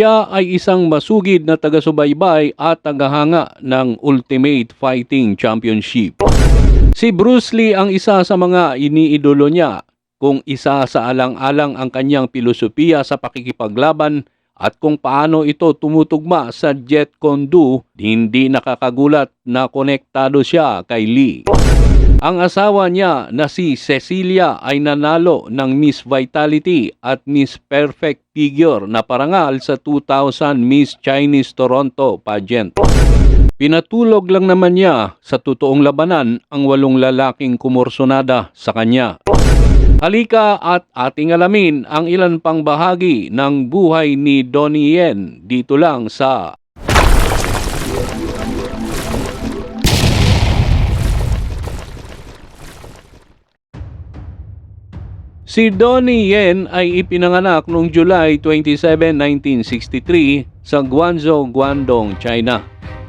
Siya ay isang masugid na taga-subaybay at tagahanga ng Ultimate Fighting Championship. Si Bruce Lee ang isa sa mga iniidolo niya kung isa sa alang-alang ang kanyang pilosopiya sa pakikipaglaban at kung paano ito tumutugma sa Jet Kune hindi nakakagulat na konektado siya kay Lee. Ang asawa niya na si Cecilia ay nanalo ng Miss Vitality at Miss Perfect Figure na parangal sa 2000 Miss Chinese Toronto pageant. Pinatulog lang naman niya sa totoong labanan ang walong lalaking kumursonada sa kanya. Halika at ating alamin ang ilan pang bahagi ng buhay ni Donnie Yen dito lang sa Si Donnie Yen ay ipinanganak noong July 27, 1963 sa Guangzhou, Guangdong, China.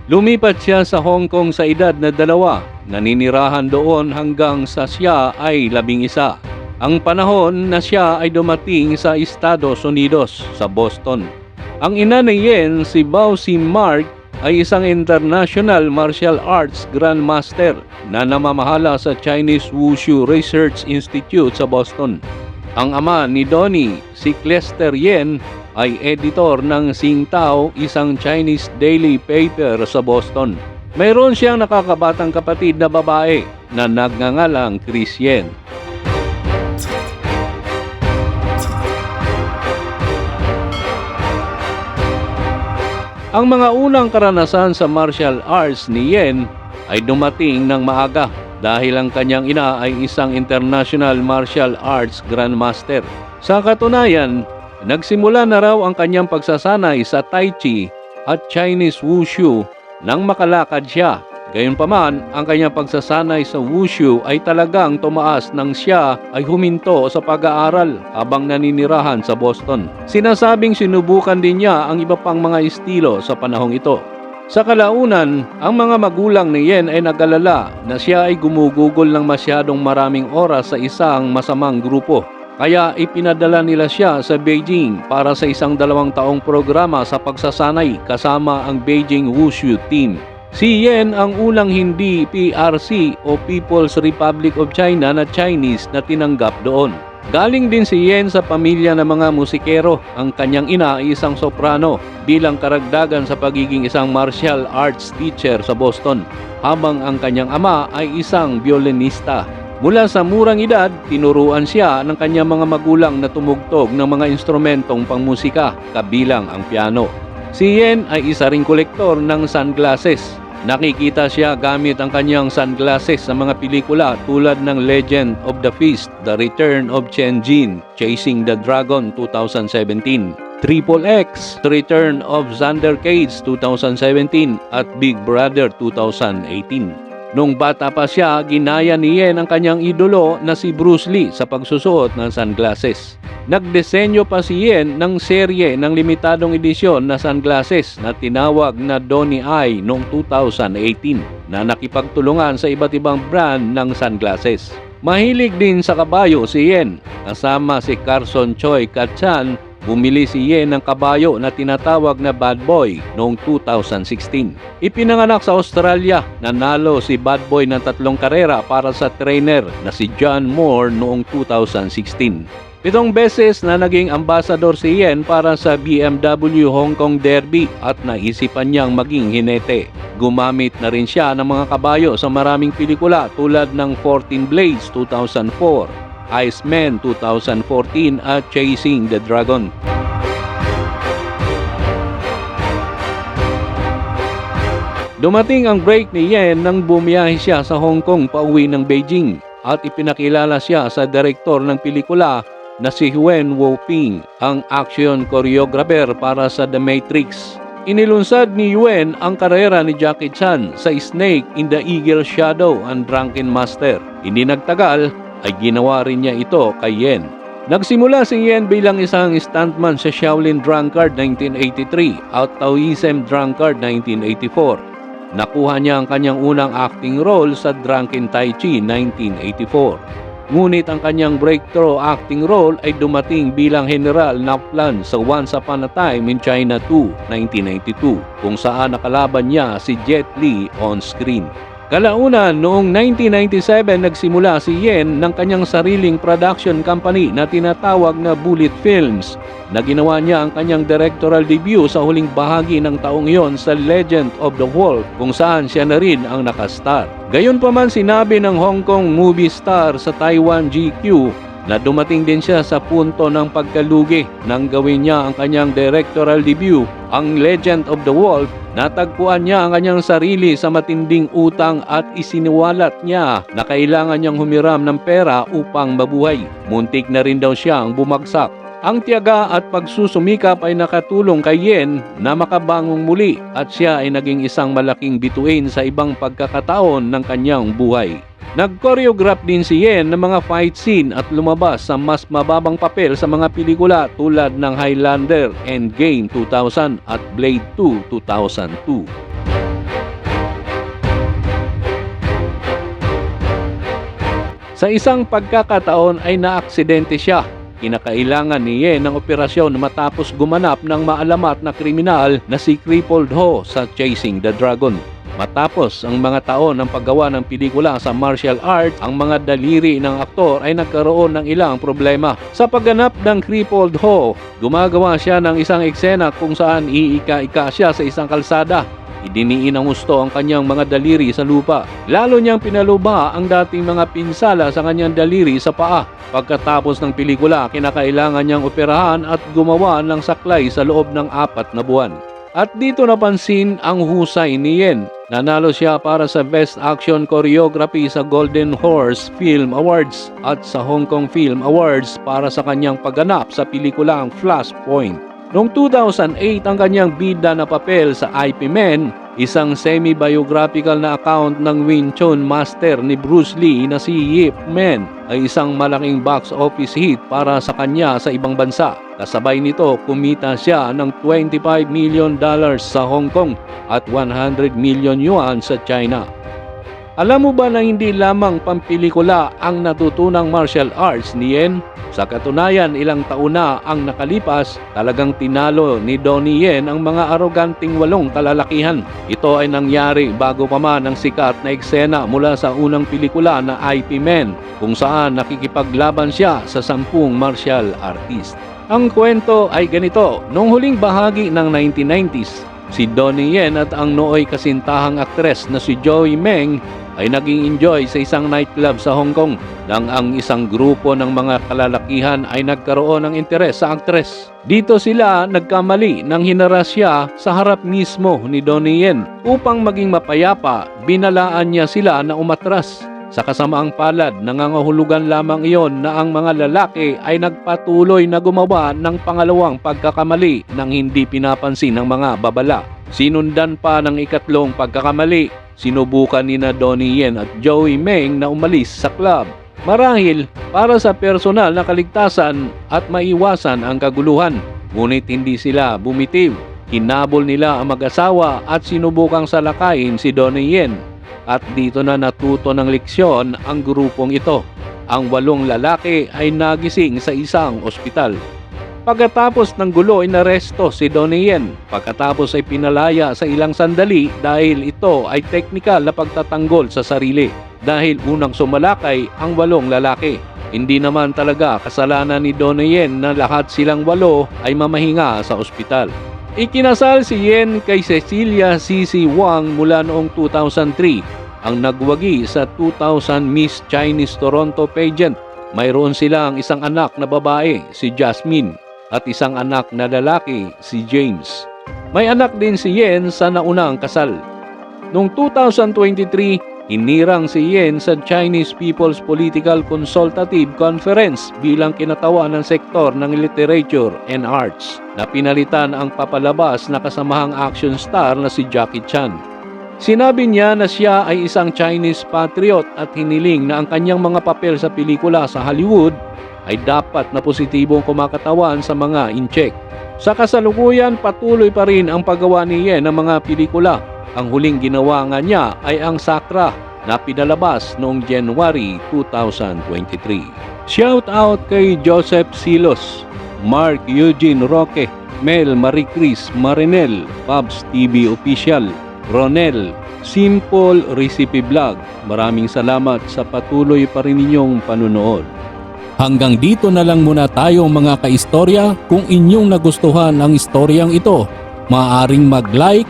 Lumipat siya sa Hong Kong sa edad na dalawa, naninirahan doon hanggang sa siya ay labing isa. Ang panahon na siya ay dumating sa Estados Unidos, sa Boston. Ang ina ni Yen, si Bao Si Mark, ay isang international martial arts grandmaster na namamahala sa Chinese Wushu Research Institute sa Boston. Ang ama ni Donnie, si Clester Yen, ay editor ng Singtao, isang Chinese daily paper sa Boston. Mayroon siyang nakakabatang kapatid na babae na nagngangalang Chris Yen. Ang mga unang karanasan sa martial arts ni Yen ay dumating ng maaga dahil ang kanyang ina ay isang international martial arts grandmaster. Sa katunayan, nagsimula na raw ang kanyang pagsasanay sa Tai Chi at Chinese Wushu nang makalakad siya. Gayunpaman, ang kanyang pagsasanay sa Wushu ay talagang tumaas nang siya ay huminto sa pag-aaral habang naninirahan sa Boston. Sinasabing sinubukan din niya ang iba pang mga estilo sa panahong ito. Sa kalaunan, ang mga magulang ni Yen ay nag-alala na siya ay gumugugol ng masyadong maraming oras sa isang masamang grupo. Kaya ipinadala nila siya sa Beijing para sa isang dalawang taong programa sa pagsasanay kasama ang Beijing Wushu Team. Si Yen ang unang hindi PRC o People's Republic of China na Chinese na tinanggap doon. Galing din si Yen sa pamilya ng mga musikero. Ang kanyang ina ay isang soprano bilang karagdagan sa pagiging isang martial arts teacher sa Boston, habang ang kanyang ama ay isang violinista. Mula sa murang edad, tinuruan siya ng kanyang mga magulang na tumugtog ng mga instrumentong pangmusika, kabilang ang piano. Si Yen ay isa ring kolektor ng sunglasses. Nakikita siya gamit ang kanyang sunglasses sa mga pelikula tulad ng Legend of the Feast, The Return of Chen Jin, Chasing the Dragon 2017, Triple X, The Return of Xander Cage 2017 at Big Brother 2018. Nung bata pa siya, ginaya ni Yen ang kanyang idolo na si Bruce Lee sa pagsusuot ng sunglasses. Nagdesenyo pa si Yen ng serye ng limitadong edisyon na sunglasses na tinawag na Donnie Eye noong 2018 na nakipagtulungan sa iba't ibang brand ng sunglasses. Mahilig din sa kabayo si Yen. Kasama si Carson Choi Katchan Bumili si Yen ng kabayo na tinatawag na Bad Boy noong 2016. Ipinanganak sa Australia, nanalo si Bad Boy ng tatlong karera para sa trainer na si John Moore noong 2016. Pitong beses na naging ambassador si Yen para sa BMW Hong Kong Derby at naisipan niyang maging hinete. Gumamit na rin siya ng mga kabayo sa maraming pelikula tulad ng 14 Blades 2004, Iceman 2014 at Chasing the Dragon. Dumating ang break ni Yen nang bumiyahe siya sa Hong Kong pauwi ng Beijing at ipinakilala siya sa direktor ng pelikula na si Huen Wo-ping, ang action choreographer para sa The Matrix. Inilunsad ni Yuen ang karera ni Jackie Chan sa Snake in the Eagle Shadow and Drunken Master. Hindi nagtagal ay ginawa rin niya ito kay Yen. Nagsimula si Yen bilang isang stuntman sa Shaolin Drunkard 1983 at Taoism Drunkard 1984. Nakuha niya ang kanyang unang acting role sa Drunken Tai Chi 1984. Ngunit ang kanyang breakthrough acting role ay dumating bilang General Naplan sa Once Upon a Time in China 2, 1992, kung saan nakalaban niya si Jet Li on screen. Kalaunan, noong 1997 nagsimula si Yen ng kanyang sariling production company na tinatawag na Bullet Films na ginawa niya ang kanyang directorial debut sa huling bahagi ng taong iyon sa Legend of the Wolf kung saan siya na rin ang nakastar. Gayunpaman sinabi ng Hong Kong movie star sa Taiwan GQ na dumating din siya sa punto ng pagkalugi nang gawin niya ang kanyang directorial debut, ang Legend of the Wolf Natagpuan niya ang kanyang sarili sa matinding utang at isiniwalat niya na kailangan niyang humiram ng pera upang mabuhay. Muntik na rin daw siyang bumagsak. Ang tiyaga at pagsusumikap ay nakatulong kay Yen na makabangong muli at siya ay naging isang malaking bituin sa ibang pagkakataon ng kanyang buhay. Nag-choreograph din si Yen ng mga fight scene at lumabas sa mas mababang papel sa mga pelikula tulad ng Highlander, Endgame 2000 at Blade 2 2002. Sa isang pagkakataon ay naaksidente siya. Kinakailangan ni Yen ng operasyon matapos gumanap ng maalamat na kriminal na si Crippled Ho sa Chasing the Dragon. Matapos ang mga taon ng paggawa ng pelikula sa martial art, ang mga daliri ng aktor ay nagkaroon ng ilang problema. Sa pagganap ng Crippled Ho, gumagawa siya ng isang eksena kung saan iika-ika siya sa isang kalsada. Idiniin ng gusto ang kanyang mga daliri sa lupa. Lalo niyang pinaluba ang dating mga pinsala sa kanyang daliri sa paa. Pagkatapos ng pelikula, kinakailangan niyang operahan at gumawa ng saklay sa loob ng apat na buwan. At dito napansin ang husay ni Yen. Nanalo siya para sa Best Action Choreography sa Golden Horse Film Awards at sa Hong Kong Film Awards para sa kanyang pagganap sa pelikulang Flashpoint. Noong 2008, ang kanyang bida na papel sa IP Men, isang semi-biographical na account ng Wing Chun master ni Bruce Lee na si Yip Men, ay isang malaking box office hit para sa kanya sa ibang bansa. Kasabay nito, kumita siya ng 25 million dollars sa Hong Kong at 100 million yuan sa China. Alam mo ba na hindi lamang pampelikula ang natutunang martial arts ni Yen? Sa katunayan, ilang taon na ang nakalipas, talagang tinalo ni Donnie Yen ang mga aroganting walong kalalakihan. Ito ay nangyari bago pa man ang sikat na eksena mula sa unang pelikula na IP Men, kung saan nakikipaglaban siya sa sampung martial artist. Ang kwento ay ganito, noong huling bahagi ng 1990s, si Donnie Yen at ang nooy kasintahang aktres na si Joey Meng ay naging enjoy sa isang nightclub sa Hong Kong nang ang isang grupo ng mga kalalakihan ay nagkaroon ng interes sa aktres. Dito sila nagkamali nang hinaras siya sa harap mismo ni Donnie Yen. Upang maging mapayapa, binalaan niya sila na umatras. Sa kasamaang palad, nangangahulugan lamang iyon na ang mga lalaki ay nagpatuloy na gumawa ng pangalawang pagkakamali nang hindi pinapansin ng mga babala. Sinundan pa ng ikatlong pagkakamali Sinubukan ni na Donnie Yen at Joey Meng na umalis sa club. Marahil para sa personal na kaligtasan at maiwasan ang kaguluhan. Ngunit hindi sila bumitiw. Hinabol nila ang mag-asawa at sinubukang salakayin si Donnie Yen. At dito na natuto ng leksyon ang grupong ito. Ang walong lalaki ay nagising sa isang ospital. Pagkatapos ng gulo, inaresto si Donnie Yen. Pagkatapos ay pinalaya sa ilang sandali dahil ito ay teknikal na pagtatanggol sa sarili. Dahil unang sumalakay ang walong lalaki. Hindi naman talaga kasalanan ni Donnie Yen na lahat silang walo ay mamahinga sa ospital. Ikinasal si Yen kay Cecilia C.C. Wang mula noong 2003 ang nagwagi sa 2000 Miss Chinese Toronto pageant. Mayroon silang isang anak na babae, si Jasmine at isang anak na lalaki, si James. May anak din si Yen sa naunang kasal. Noong 2023, hinirang si Yen sa Chinese People's Political Consultative Conference bilang kinatawa ng sektor ng literature and arts na pinalitan ang papalabas na kasamahang action star na si Jackie Chan. Sinabi niya na siya ay isang Chinese patriot at hiniling na ang kanyang mga papel sa pelikula sa Hollywood ay dapat na positibong kumakatawan sa mga incheck. Sa kasalukuyan, patuloy pa rin ang paggawa ni Yen ng mga pelikula. Ang huling ginawa nga niya ay ang Sakra na pinalabas noong January 2023. Shout out kay Joseph Silos, Mark Eugene Roque, Mel Maricris Marinel, Pabs TV Official, Ronel, Simple Recipe Vlog. Maraming salamat sa patuloy pa rin ninyong panunood. Hanggang dito na lang muna tayo mga kaistorya. Kung inyong nagustuhan ang istoryang ito, maaaring mag-like,